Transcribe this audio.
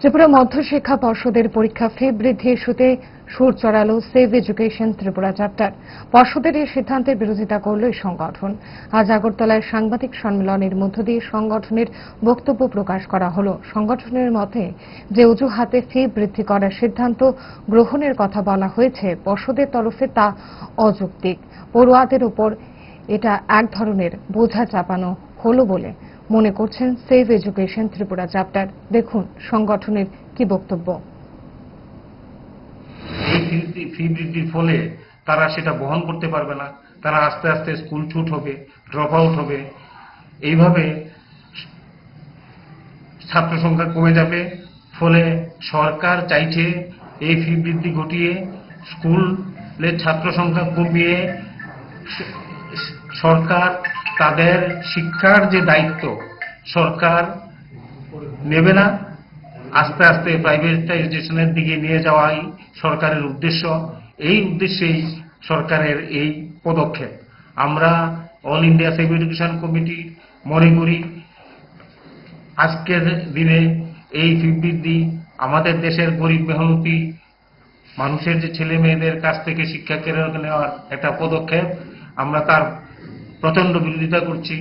ত্রিপুরা মধ্যশিক্ষা পর্ষদের পরীক্ষা ফি বৃদ্ধি ইস্যুতে সুর চড়ালো সেভ এডুকেশন ত্রিপুরা চ্যাপ্টার। পর্ষদের এই সিদ্ধান্তের বিরোধিতা করল এই সংগঠন। আজ আগরতলায় সাংবাদিক সম্মেলনের মধ্য দিয়ে সংগঠনের বক্তব্য প্রকাশ করা হল। সংগঠনের মতে, যে অজুহাতে ফি বৃদ্ধি করার সিদ্ধান্ত গ্রহণের কথা বলা হয়েছে, পর্ষদের তরফে তা অযৌক্তিক। পড়ুয়াদের উপর এটা এক ধরনের বোঝা চাপানো হলো বলে মনে করছেন সেভ এডুকেশন ত্রিপুরা চ্যাপ্টার দেখুন সংগঠনের কি বক্তব্য। ফলে তারা সেটা বহন করতে পারবে না। তারা আস্তে আস্তে স্কুল ছুট হবে ড্রপ আউট হবে। এইভাবে ছাত্র সংখ্যা কমে যাবে। ফলে সরকার চাইছে এই ফি বৃদ্ধি ঘটিয়ে স্কুলের ছাত্র সংখ্যা কমিয়ে সরকার তাদের শিক্ষার যে দায়িত্ব সরকার নেবে না, আস্তে আস্তে প্রাইভেটাইজেশনের দিকে নিয়ে যাওয়াই সরকারের উদ্দেশ্য। এই উদ্দেশ্যেই সরকারের এই পদক্ষেপ। আমরা all India save education committee মনে করি, আজকের দিনে এই বৃদ্ধি আমাদের দেশের গরিব মেহনতি মানুষের যে ছেলে মেয়েদের কাছ থেকে শিক্ষা কেড়ে নেওয়ার একটা পদক্ষেপ, আমরা তার প্রচণ্ড বিরোধিতা করছি।